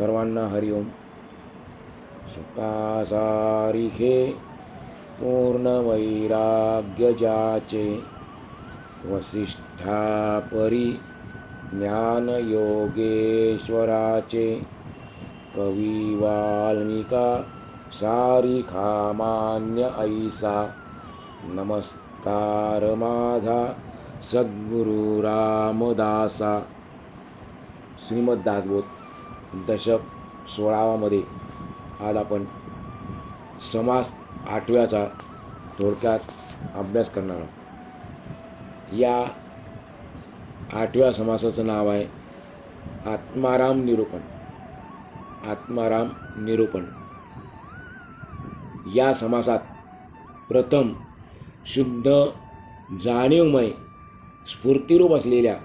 सर्वांना हरिओम सुखासारिखे पूर्णवैराग्य जाचे वसिष्ठापरी ज्ञानयोगेश्वराचे कवी वाल्मिका सारिखा मान्य ऐसा. नमस्कार माझा सद्गुरु रामदासा. श्रीमद दशक सोळावामध्ये आज आपण समास आठव्याचा थोडक्यात अभ्यास करणार आहोत. या आठव्या समासाचं नाव आहे आत्माराम निरूपण. आत्माराम निरूपण. या समासात प्रथम शुद्ध जाणीवमय स्फूर्तिरूप असलेल्या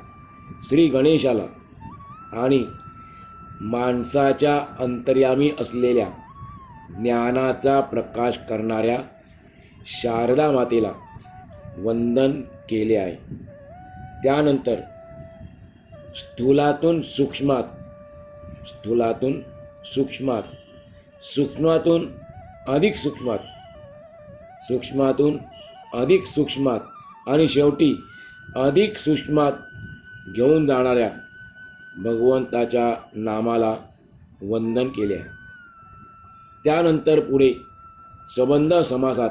श्री गणेशाला आणि माणसाच्या अंतर्यामी असलेल्या ज्ञानाचा प्रकाश करणाऱ्या शारदा मातेला वंदन केले आहे. त्यानंतर स्थूलातून सूक्ष्मात स्थूलातून सूक्ष्मात सूक्ष्मातून अधिक सूक्ष्मात सूक्ष्मातून अधिक सूक्ष्मात आणि शेवटी अधिक सूक्ष्मात घेऊन जाणाऱ्या भगवंताच्या नामाला वंदन केले आहे. त्यानंतर पुढे संबंध समासात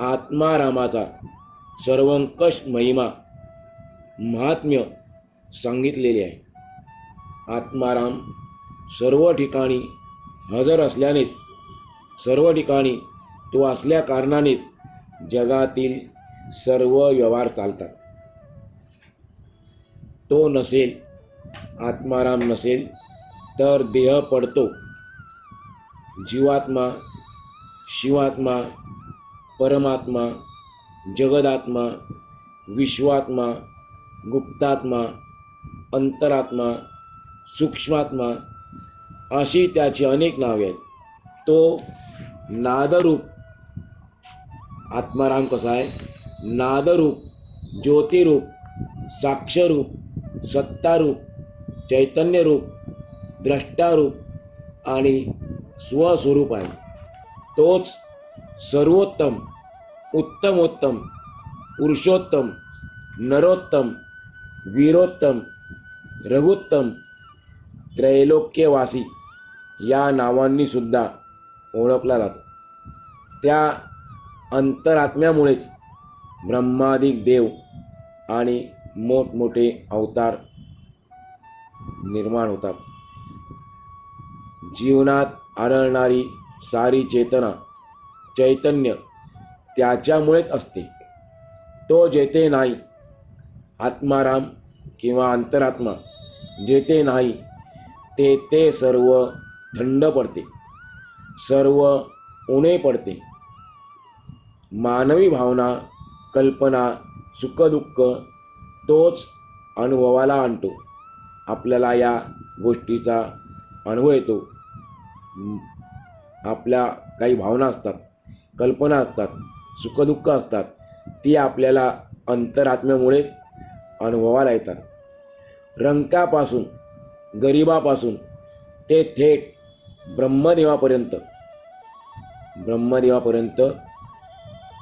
आत्मारामाचा सर्वंकष महिमा महात्म्य सांगितलेले आहे. आत्माराम सर्व ठिकाणी हजर असल्यानेच सर्व ठिकाणी तो असल्या कारणानेच जगातील सर्व व्यवहार चालतात. तो नसेल आत्माराम नसेल तर देह पडतो. जीवात्मा शिवात्मा परमात्मा जगदात्मा विश्वात्मा गुप्तात्मा अंतरात्मा सूक्ष्मात्मा अशी त्याची अनेक नावे आहेत. तो नादरूप आत्माराम कसा आहे? नादरूप ज्योतिरूप साक्षरूप सत्तारूप चैतन्यरूप द्रष्टारूप आणि स्वस्वरूप आहे. तोच सर्वोत्तम उत्तमोत्तम पुरुषोत्तम नरोत्तम वीरोत्तम रघुत्तम त्रैलोक्यवासी या नावांनी सुद्धा ओळखला जातो. त्या अंतरात्म्यामुळेच ब्रह्मादिक देव आणि मोठमोठे अवतार निर्माण होतात जीवनात आढळणारी सारी चेतना चैतन्य त्याच्यामुळेच असते. तो जेथे नाही आत्माराम किंवा अंतरात्मा जेथे नाही ते ते सर्व थंड पडते सर्व उणे पडते. मानवी भावना कल्पना सुखदुःख तोच अनुभवाला आणतो. आपल्याला या गोष्टीचा अनुभव येतो. आपल्या काही भावना असतात कल्पना असतात सुखदुःख असतात ती आपल्याला अंतरात्म्यामुळे अनुभवाला येतात. रंकापासून गरिबापासून ते थेट ब्रह्मदेवापर्यंत ब्रह्मदेवापर्यंत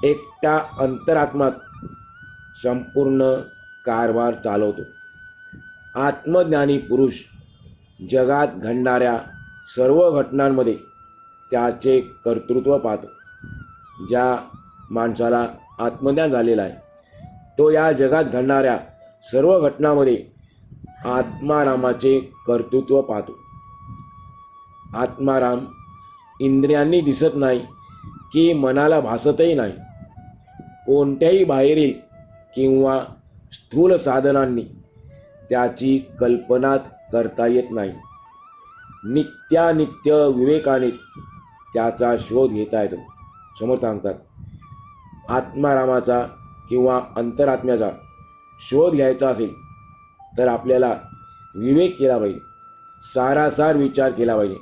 एकटा अंतरात्मात संपूर्ण कारभार चालवतो. आत्मज्ञानी पुरुष जगात घडणाऱ्या सर्व घटनांमध्ये त्याचे कर्तृत्व पाहतो. ज्या माणसाला आत्मज्ञान झालेला आहे तो या जगात घडणाऱ्या सर्व घटनांमध्ये आत्मारामाचे कर्तृत्व पाहतो. आत्माराम इंद्रियांनी दिसत नाही की मनाला भासतही नाही. कोणत्याही बाहेरील किंवा स्थूल साधनांनी त्याची कल्पनाच करता येत नाही. नित्यानित्य विवेकाने त्याचा शोध घेता येतो समोर सांगतात आत्मारामाचा किंवा अंतरात्म्याचा शोध घ्यायचा असेल तर आपल्याला विवेक केला पाहिजे सारासार विचार केला पाहिजे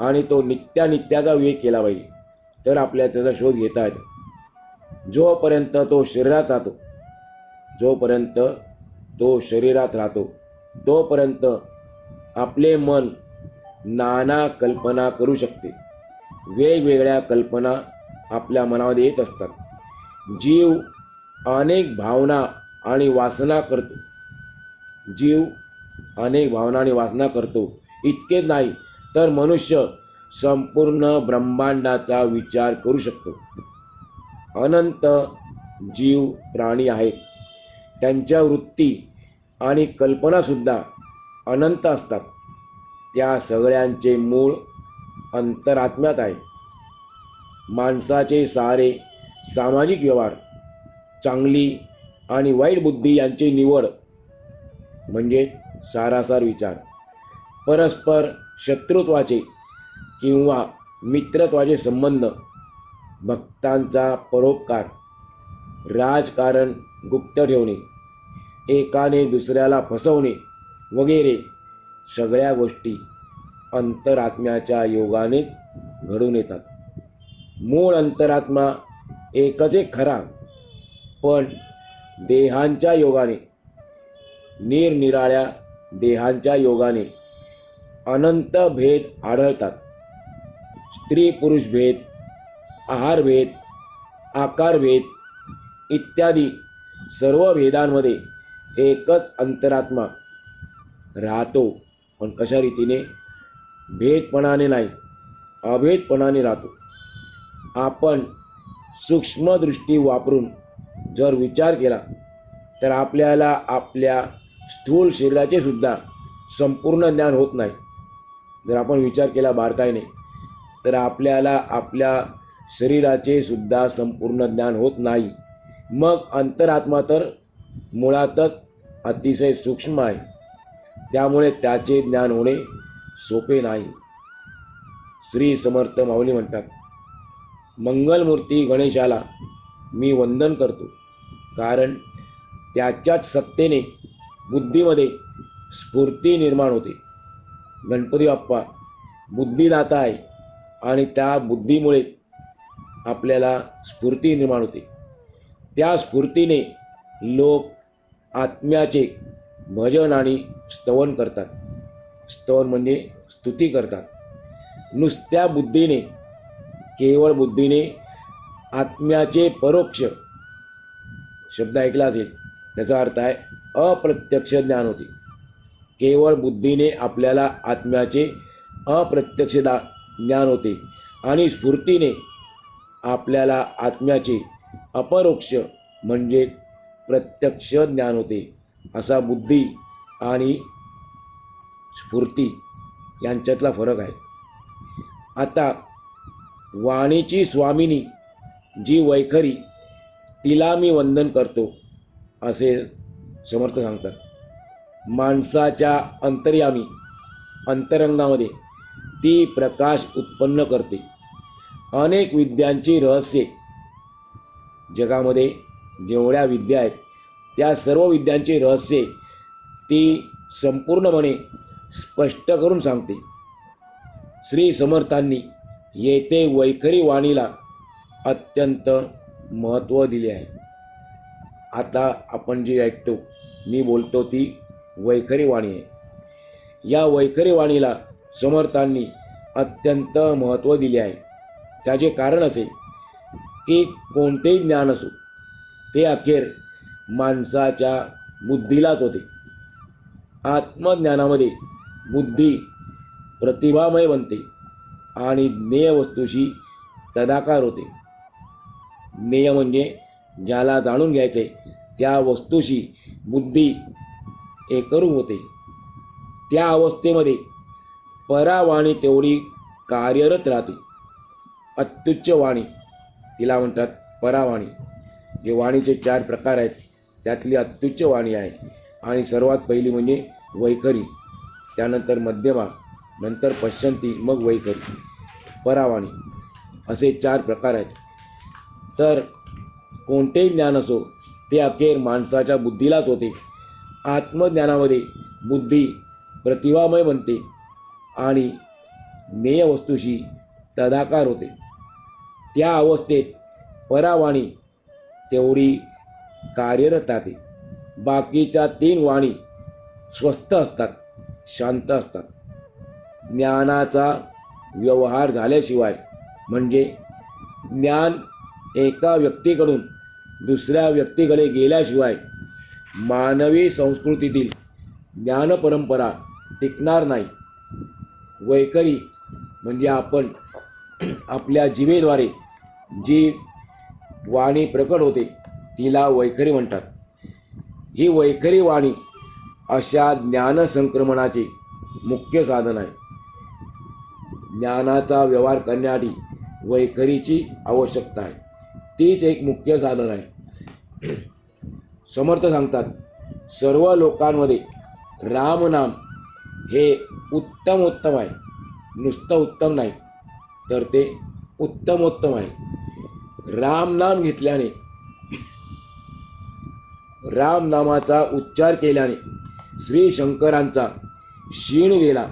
आणि तो नित्यानित्याचा विवेक केला पाहिजे तर आपल्याला त्याचा शोध घेता येतो जोपर्यंत तो शरीरात राहतो जोपर्यंत तो शरीरात राहतो. तोपर्यंत आपले मन नाना कल्पना करू शकते. वेगवेगळ्या कल्पना आपल्या मनामध्ये येत असतात. जीव अनेक भावना आणि वासना करतो. जीव अनेक भावना आणि वासना करतो. इतकेच नाही तर मनुष्य संपूर्ण ब्रह्मांडाचा विचार करू शकतो. अनंत जीव प्राणी आहेत. त्यांच्या वृत्ती आणि कल्पनासुद्धा अनंत असतात. त्या सगळ्यांचे मूळ अंतरात्म्यात आहे. माणसाचे सारे सामाजिक व्यवहार चांगली आणि वाईट बुद्धी यांची निवड म्हणजे सारासार विचार. परस्पर शत्रुत्वाचे किंवा मित्रत्वाचे संबंध भक्तांचा परोपकार राजकारण गुप्त ठेवणे. एकाने दुसऱ्याला फसवणे वगैरे सगळ्या गोष्टी अंतरात्म्याच्या योगाने घडून येतात. मूळ अंतरात्मा एकच एक खरा पण देहांच्या योगाने निरनिराळ्या देहांच्या योगाने अनंत भेद आढळतात. स्त्री पुरुष भेद आहारभेद आकारभेद इत्यादी सर्व भेदांमध्ये एकच अंतरात्मा राहतो. पण कशा रीतीने? भेदपणाने नाही अभेदपणाने राहतो. आपण सूक्ष्मदृष्टी वापरून जर विचार केला तर आपल्याला आपल्या स्थूल शरीराचे सुद्धा संपूर्ण ज्ञान होत नाही. जर आपण विचार केला बारकाईने तर आपल्याला आपल्या शरीराचे सुद्धा संपूर्ण ज्ञान होत नाही. मग अंतरात्मा तर मुळातच अतिशय सूक्ष्म आहे. त्यामुळे त्याचे ज्ञान होणे सोपे नाही. श्री समर्थ माऊली म्हणतात मंगलमूर्ती गणेशाला मी वंदन करतो कारण त्याच्याच सत्तेने बुद्धीमध्ये स्फूर्ती निर्माण होते. गणपती बाप्पा बुद्धिदाता आहे आणि त्या बुद्धीमुळे आपल्याला स्फूर्ती निर्माण होते. त्या स्फूर्तीने लोक आत्म्याचे भजन आणि स्तवन करतात. स्तवन म्हणजे स्तुती करतात. नुसत्या बुद्धीने केवळ बुद्धीने आत्म्याचे परोक्ष शब्द ऐकला असेल त्याचा अर्थ आहे अप्रत्यक्ष ज्ञान होते. केवळ बुद्धीने आपल्याला आत्म्याचे अप्रत्यक्ष दा ज्ञान होते आणि स्फूर्तीने आपल्याला आत्म्याचे अपरोक्ष म्हणजे प्रत्यक्ष ज्ञान होते. असा बुद्धी आणि स्फूर्ती यांच्यातला फरक आहे. आता वाणीची स्वामिनी जी वैखरी तिला मी वंदन करतो असे समर्थ सांगतात. माणसाच्या अंतर्यामी अंतरंगामध्ये ती प्रकाश उत्पन्न करते. अनेक विद्यांची रहस्ये जगामध्ये जेवढ्या विद्या आहेत त्या सर्व विद्यांची रहस्ये ती संपूर्णपणे स्पष्ट करून सांगते. श्री समर्थांनी येथे वैखरी वाणीला अत्यंत महत्त्व दिले आहे. आता आपण जी ऐकतो मी बोलतो ती वैखरी वाणी आहे. या वैखरी वाणीला समर्थांनी अत्यंत महत्त्व दिले आहे. त्याचे कारण असे की कोणतेही ज्ञान असो ते अखेर माणसाच्या बुद्धीलाच होते. आत्मज्ञानामध्ये बुद्धी प्रतिभामय बनते आणि ज्ञेय वस्तूशी तदाकार होते. ज्ञेय म्हणजे ज्याला जाणून घ्यायचे त्या वस्तूशी बुद्धी एकरूप होते. त्या अवस्थेमध्ये परावाणी तेवढी कार्यरत राहते. अत्युच्च वाणी तिला म्हणतात परावाणी. जे वाणीचे चार प्रकार आहेत त्यातली अत्युच्च वाणी आहे. आणि सर्वात पहिली म्हणजे वैखरी. त्यानंतर मध्यमा नंतर पश्चंती मग वैखरी. परावाणी असे चार प्रकार आहेत. तर कोणतेही ज्ञान असो ते अखेर माणसाच्या बुद्धीलाच होते. आत्मज्ञानामध्ये बुद्धी प्रतिभामय बनते आणि ज्ञेय वस्तूशी तदाकार होते. त्या अवस्थेत परावाणी तेवढी कार्यरत राहते बाकीच्या तीन वाणी स्वस्थ असतात शांत असतात. ज्ञानाचा व्यवहार झाल्याशिवाय म्हणजे ज्ञान एका व्यक्तीकडून दुसऱ्या व्यक्तीकडे गेल्याशिवाय मानवी संस्कृतीतील ज्ञानपरंपरा टिकणार नाही. वैखरी म्हणजे आपण आपल्या जीवेद्वारे जी वाणी प्रकट होते. तिला वैखरी म्हणतात. ही वैखरी वाणी अशा ज्ञानसंक्रमणाचे मुख्य साधन आहे. ज्ञानाचा व्यवहार करण्यासाठी वैखरीची आवश्यकता आहे. तीच एक मुख्य साधन आहे. समर्थ सांगतात सर्व लोकांमध्ये रामनाम हे उत्तम उत्तम आहे. नुसतं उत्तम नाही तर ते उत्तमोत्तम आहे. रामनाम घेतल्याने रामनामाचा उच्चार केल्याने श्री शंकरांचा क्षीण गेला.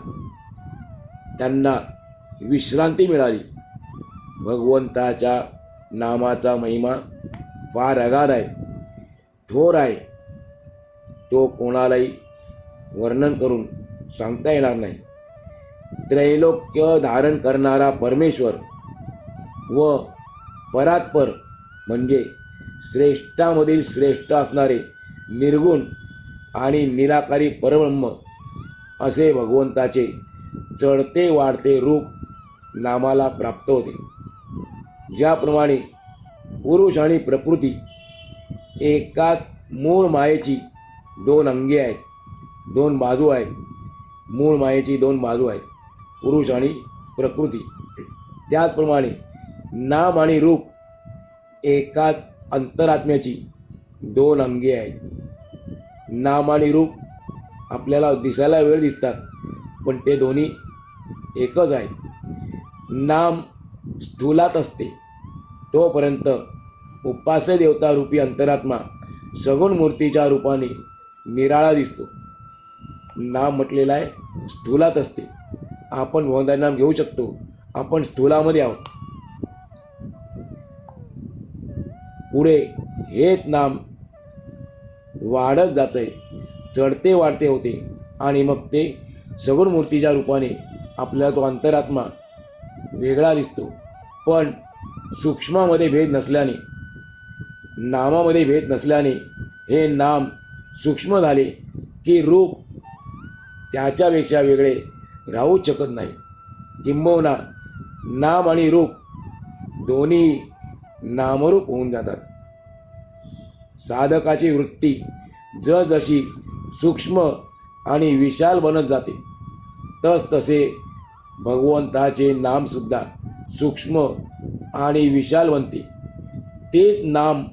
त्यांना विश्रांती मिळाली. भगवंताच्या नामाचा महिमा फार अगाध आहे थोर आहे. तो कोणालाही वर्णन करून सांगता येणार नाही. त्रैलोक्य धारण करणारा परमेश्वर व परात्पर म्हणजे श्रेष्ठामधील श्रेष्ठ असणारे निर्गुण आणि निराकारी परब्रह्म असे भगवंताचे चढते वाढते रूप नामाला प्राप्त होते. ज्याप्रमाणे पुरुष आणि प्रकृती एकाच मूळ मायेची दोन अंगे आहेत दोन बाजू आहेत मूळ मायेची दोन बाजू आहेत पुरुष आणि प्रकृती. त्याचप्रमाणे नाम आणि रूप एकाच अंतरात्म्याची दोन अंगे आहेत. नाम आणि रूप आपल्याला दिसायला वेळ दिसतात पण ते दोन्ही एकच आहेत. नाम स्थूलात असते. तोपर्यंत उपास्य देवता रूपी अंतरात्मा सगुण मूर्तीच्या रूपाने निराळा दिसतो. नाम म्हटलेलं आहे स्थूलात असते. आपण भगवंताचे नाम घेऊ शकतो. आपण स्थूलामध्ये आहोत. पुढे हेच नाम वाढत जाते चढते वाढते होते. आणि मग ते सगुण मूर्तीच्या रूपाने आपल्याला तो अंतरात्मा वेगळा दिसतो. पण सूक्ष्मामध्ये भेद नसल्याने नामामध्ये भेद नसल्याने हे नाम सूक्ष्म झाले की रूप त्याच्यापेक्षा वेगळे राहूच शकत नाही. किंबहुना नाम आणि रूप दोन्ही नामरूप होऊन जातात. साधकाची वृत्ती जसजशी सूक्ष्म आणि विशाल बनत जाते. तस तसे भगवंताचे नामसुद्धा सूक्ष्म आणि विशाल बनते. तेच नाम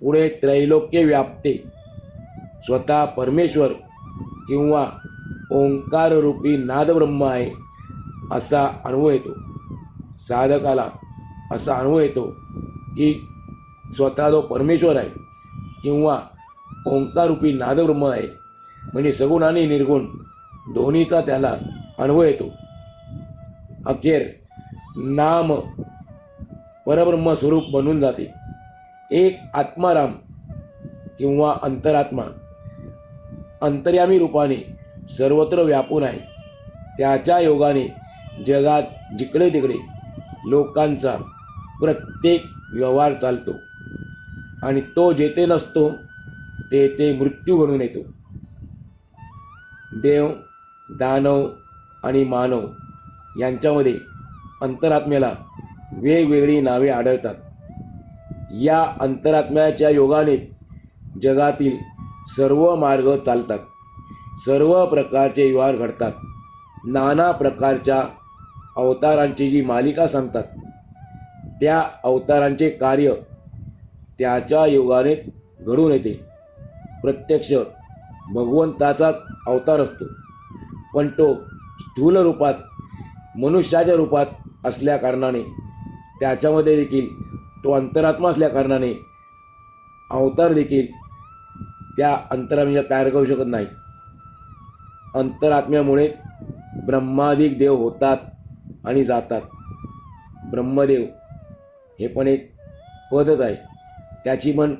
पुढे त्रैलोक्य व्यापते. स्वतः परमेश्वर किंवा ओंकाररूपी नादब्रह्म आहे असा अनुभव येतो. साधकाला असा अनुभव येतो की स्वतः जो परमेश्वर आहे किंवा ओंकारूपी नादब्रह्म आहे म्हणजे सगुण आणि निर्गुण दोन्हीचा त्याला अनुभव येतो. अखेर नाम परब्रह्म स्वरूप बनून जाते. एक आत्माराम किंवा अंतरात्मा अंतर्यामी रूपाने सर्वत्र व्यापून आहे. त्याच्या योगाने जगात जिकडे तिकडे लोकांचा प्रत्येक व्यवहार चालतो. आणि तो जेथे नसतो ते ते मृत्यू घडून येतो. देव दानव आणि मानव यांच्यामध्ये अंतरात्म्याला वेगवेगळी नावे आढळतात. या अंतरात्म्याच्या योगाने जगातील सर्व मार्ग चालतात. सर्व प्रकारचे व्यवहार घडतात. नाना प्रकारच्या अवतारांची जी मालिका सांगतात त्या अवतारांचे कार्य त्याच्या योगाने घडून येते. प्रत्यक्ष भगवंताचा अवतार असतो. पण तो स्थूल रूपात मनुष्याच्या रूपात असल्याकारणाने त्याच्यामध्ये देखील तो अंतरात्मा असल्याकारणाने अवतार देखील त्या अंतरात्म्याला कार्य करू शकत नाही. अंतरात्म्यामुळे ब्रह्माधिक देव होतात आणि जातात. ब्रह्मदेव हे पण एक पदच आहे. त्याची पण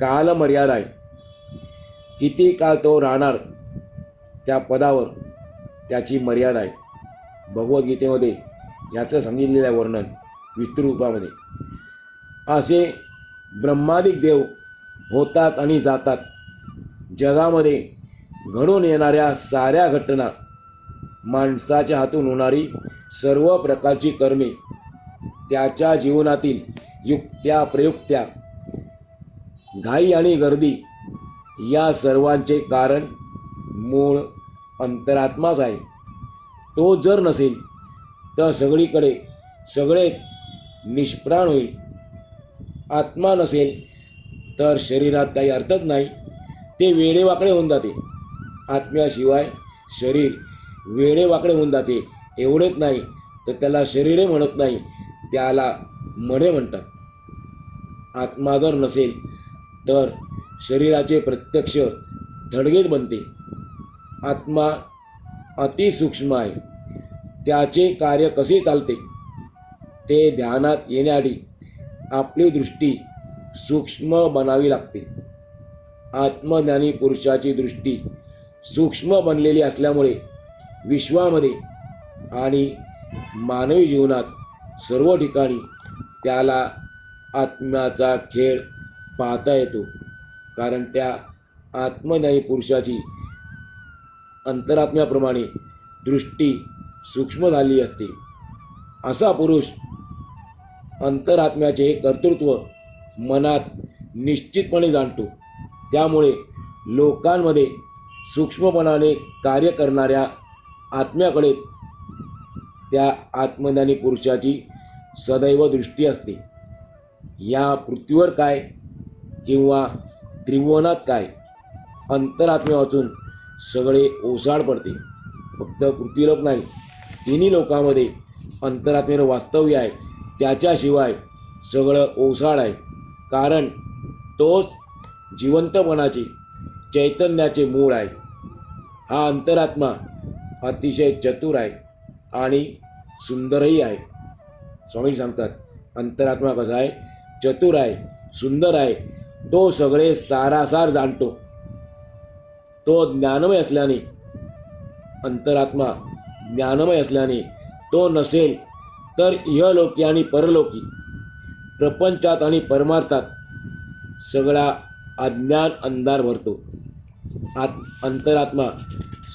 कालमर्यादा आहे. किती काळ तो राहणार त्या पदावर त्याची मर्यादा आहे. भगवद्गीतेमध्ये याचं सांगितलेलं आहे वर्णन विस्तृत रूपामध्ये असे ब्रह्मादिक देव होतात आणि जातात. जगामध्ये घडून येणाऱ्या साऱ्या घटना माणसाच्या हातून होणारी सर्व प्रकारची कर्मे त्याच्या जीवनातील युक्त्या प्रयुक्त्या घाई आणि गर्दी या सर्वांचे कारण मूळ अंतरात्माच आहे. तो जर नसेल तर सगळीकडे सगळे निष्प्राण होईल. आत्मा नसेल तर शरीरात काही अर्थच नाही. ते वेडेवाकडे होऊन जाते. आत्म्याशिवाय शरीर वेडेवाकडे होऊन जाते. एवढेच नाही तर त्याला शरीरे म्हणत नाही. त्याला मणे म्हणतात. आत्मा जर नसेल तर शरीराचे प्रत्यक्ष धडगेत बनते. आत्मा अतिसूक्ष्म आहे. त्याचे कार्य कसे चालते? ते ध्यानात येण्याआधी आपली दृष्टी सूक्ष्म बनावी लागते. आत्मज्ञानी पुरुषाची दृष्टी सूक्ष्म बनलेली असल्यामुळे विश्वामध्ये आणि मानवी जीवनात सर्व ठिकाणी त्याला आत्म्याचा खेळ पाहता येतो. कारण त्या आत्मज्ञानी पुरुषाची अंतरात्म्याप्रमाणे दृष्टी सूक्ष्म झाली असते. असा पुरुष अंतरात्म्याचे कर्तृत्व मनात निश्चितपणे जाणतो. त्यामुळे लोकांमध्ये सूक्ष्मपणाने कार्य करणाऱ्या आत्म्याकडे त्या आत्मज्ञानी पुरुषाची सदैव दृष्टी असते. या पृथ्वीवर काय किंवा त्रिभुवनात काय अंतरात्मे वाचून सगळे ओसाड पडते. फक्त पृथ्वीलोक नाही तिन्ही लोकांमध्ये अंतरात्मेनं वास्तव्य आहे. त्याच्याशिवाय सगळं ओसाड आहे. कारण तोच जिवंतपणाचे चैतन्याचे मूळ आहे. हा अंतरात्मा अतिशय चतुर आहे आणि सुंदरही आहे. स्वामी सांगतात अंतरात्मा कसा आहे? चतुर आहे सुंदर आहे. तो सगळे सारासार जाणतो. तो ज्ञानमय असल्याने अंतरात्मा ज्ञानमय असल्याने तो नसेल तर इहलोकी आणि परलोकी प्रपंचात आणि परमार्थात सगळा अज्ञान अंधार भरतो. आत अंतरात्मा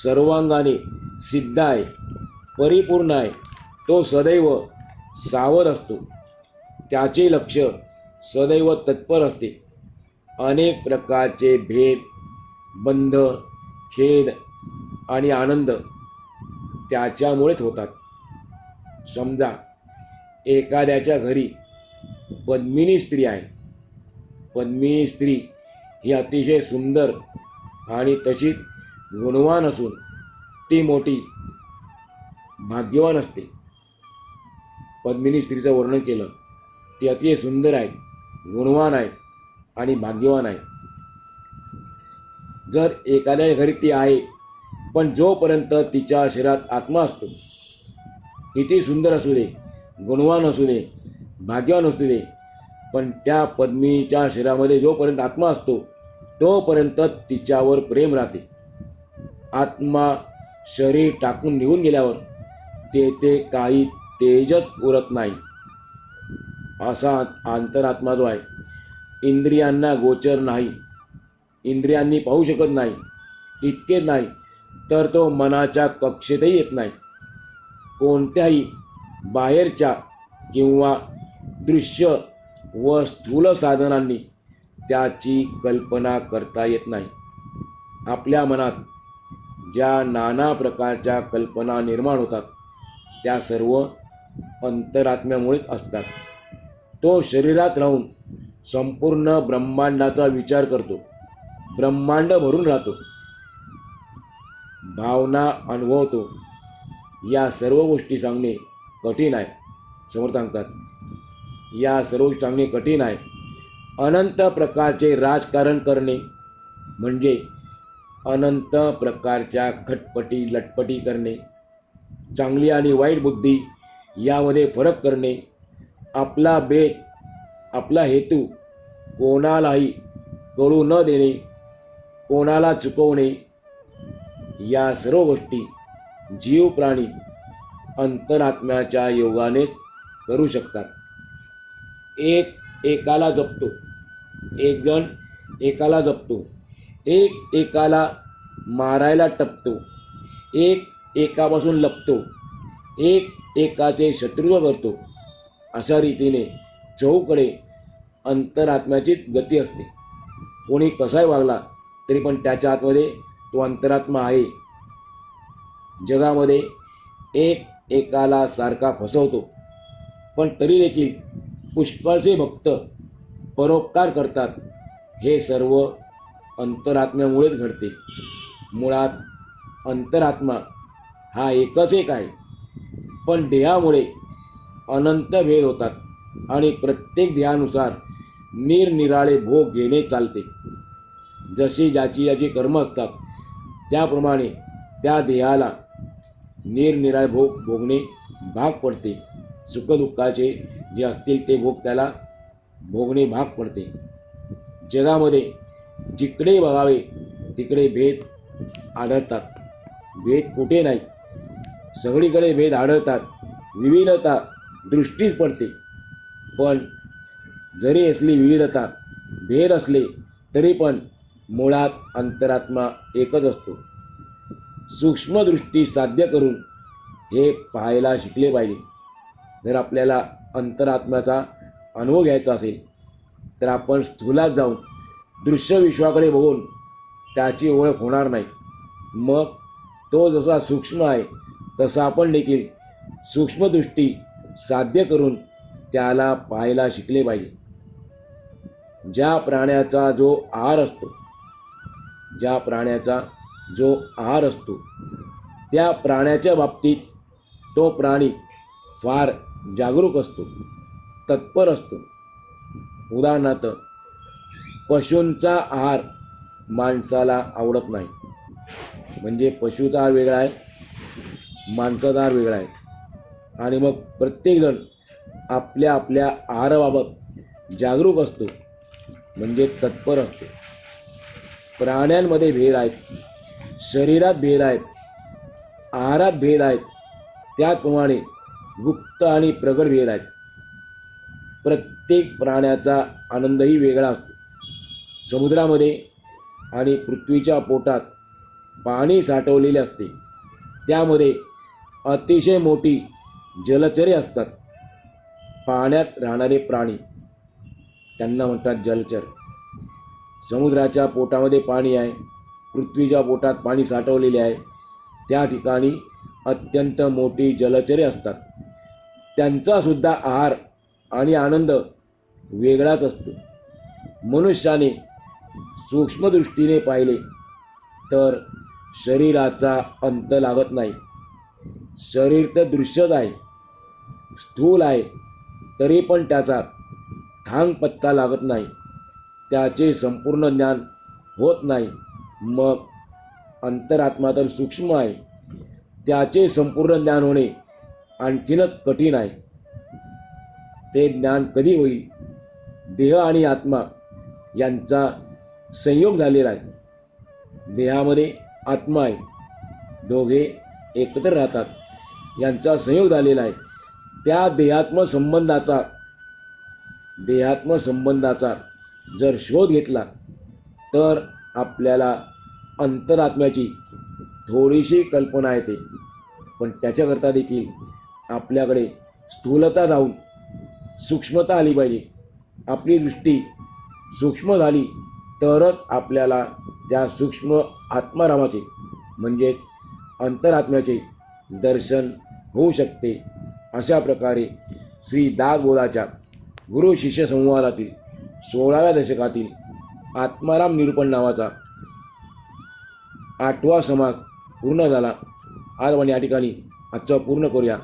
सर्वांगाने सिद्ध आहे परिपूर्ण आहे. तो सदैव सावध असतो. त्याचे लक्ष सदैव तत्पर असते. अनेक प्रकारचे भेद बंध खेद आणि आनंद त्याच्यामुळेच होतात. समजा एखाद्याच्या घरी पद्मिनी स्त्री आहे. पद्मिनी स्त्री ही अतिशय सुंदर आणि तशीच गुणवान असून ती मोठी भाग्यवान असते. पद्मिनी स्त्रीचं वर्णन केलं. ती अतिशय सुंदर आहे गुणवान आहे आणि भाग्यवान आहे. जर एखाद्या घरी ती आहे पण जोपर्यंत तिच्या शरीरात आत्मा असतो किती सुंदर असू दे गुणवान असू दे भाग्यवान असू दे पण त्या पद्मीच्या शरीरामध्ये जोपर्यंत आत्मा असतो तोपर्यंत तिच्यावर प्रेम राहते. आत्मा शरीर टाकून निघून गेल्यावर ते ते काही तेजच उरत नाही. असा अंतरात्मा जो आहे इंद्रियांना गोचर नाही. इंद्रियांनी पाहू शकत नाही इतके नाही तर तो मनाच्या कक्षेतही येत नाही. कोणत्याही बाहेरच्या किंवा दृश्य व स्थूल साधनांनी त्याची कल्पना करता येत नाही. आपल्या मनात ज्या नाना प्रकारच्या कल्पना निर्माण होतात त्या सर्व अंतरात्म्यामुळेच असतात. तो शरीरात राहून संपूर्ण ब्रह्मांडाचा विचार करतो. ब्रह्मांड भरून राहतो. भावना अनुभवतो. या सर्व गोष्टी सांगणे कठीण आहे समोर सांगतात. या सर्व गोष्टी सांगणे कठीण आहे. अनंत प्रकारचे राजकारण करणे म्हणजे अनंत प्रकारच्या खटपटी लटपटी करणे. चांगली आणि वाईट बुद्धी यामध्ये फरक करणे आपला बेत आपला हेतू कोणालाही कळू न देणे कोणाला चुकवणे या सर्व गोष्टी जीव प्राणी अंतरात्म्याच्या योगानेच करू शकतात. एक एकाला जपतो एक जण एकाला जपतो एक एकाला मारायला टपतो एक एकापासून लपतो एक एकाचे शत्रुत्व करतो अशा रीतीने चहूकडे अंतरात्म्याचीच गती असते. कोणी कसाही वागला तरी पण त्याच्या आतमध्ये तो अंतरात्मा आहे. जगामध्ये एक एकाला सारखा फसवतो. पण तरी देखील पुष्कळचे भक्त परोपकार करतात. हे सर्व अंतरात्म्यामुळेच घडते. मुळात अंतरात्मा हा एकच एक आहे. पण देहामुळे अनंत भेद होतात आणि प्रत्येक देहानुसार निरनिराळे भोग घेणे चालते. जशी ज्याची याची कर्म असतात त्याप्रमाणे त्या देहाला निरनिराळे भोग भोगणे भाग पडते. सुखदुःखाचे जे असतील ते भोग त्याला भोगणे भाग पडते. जगामध्ये जिकडे बघावे तिकडे भेद आढळतात. भेद कुठे नाही सगळीकडे भेद आढळतात विविधता दृष्टीच पडते. पण जरी असली विविधता भेद असले तरी पण मुळात अंतरात्मा एकच असतो. सूक्ष्मदृष्टी साध्य करून हे पाहायला शिकले पाहिजे. जर आपल्याला अंतरात्म्याचा अनुभव घ्यायचा असेल तर आपण स्थूलात जाऊन दृश्य विश्वाकडे बघून त्याची ओळख होणार नाही. मग तो जसा सूक्ष्म आहे तसा आपण देखील सूक्ष्मदृष्टी साध्य करून त्याला पाहायला शिकले पाहिजे. ज्या प्राण्याचा जो आहार असतो ज्या प्राण्याचा जो आहार असतो त्या प्राण्याच्या बाबतीत तो प्राणी फार जागरूक असतो तत्पर असतो. उदाहरणार्थ पशूंचा आहार माणसाला आवडत नाही. म्हणजे पशुचा आहार वेगळा आहे माणसाचा आहार वेगळा आहे. आणि मग प्रत्येकजण आपल्या आपल्या आहाराबाबत जागरूक असतो. म्हणजे तत्पर असतो. प्राण्यांमध्ये भेद आहेत. शरीरात भेद आहेत. आहारात भेद आहेत. त्याचप्रमाणे गुप्त आणि प्रगट भेद आहेत. प्रत्येक प्राण्याचा आनंदही वेगळा असतो. समुद्रामध्ये आणि पृथ्वीच्या पोटात पाणी साठवलेले असते. त्यामध्ये अतिशय मोठी जलचरे असतात. पाण्यात राहणारे प्राणी त्यांना म्हणतात जलचर. समुद्राच्या पोटामध्ये पाणी आहे पृथ्वीच्या पोटात पाणी साठवलेले आहे. त्या ठिकाणी अत्यंत मोठी जलचरे असतात. त्यांचासुद्धा आहार आणि आनंद वेगळाच असतो. मनुष्याने सूक्ष्मदृष्टीने पाहिले तर शरीराचा अंत लागत नाही. शरीर तर दृश्यच आहे. स्थूल आहे. तरी पण त्याचा थांग पत्ता लागत नाही. त्याचे संपूर्ण ज्ञान होत नाही. मग अंतरात्मा तर सूक्ष्म आहे. त्याचे संपूर्ण ज्ञान होणे आणखीनच कठीण आहे. ते ज्ञान कधी होईल? देह आणि आत्मा यांचा संयोग झालेला आहे. देहामध्ये आत्मा आहे. दोघे एकत्र राहतात. यांचा संयोग झालेला आहे. त्या देहात्म संबंधाचा देहात्म संबंधाचा जर शोध घेतला तर आपल्याला अंतरात्म्याची थोडीशी कल्पना येते. पण त्याच्याकरता देखील आपल्याकडे स्थूलता जाऊन सूक्ष्मता आली पाहिजे. आपली दृष्टी सूक्ष्म झाली तरच आपल्याला त्या सूक्ष्म आत्मारामाचे म्हणजे अंतरात्म्याचे दर्शन होऊ शकते. अशा प्रकारे श्री दासबोधाच्या गुरु शिष्य संवादातील सोळाव्या दशकातील आत्माराम निरूपण नावाचा आठवा समास पूर्ण झाला. आज आपण या ठिकाणी आजचा पूर्ण करूया.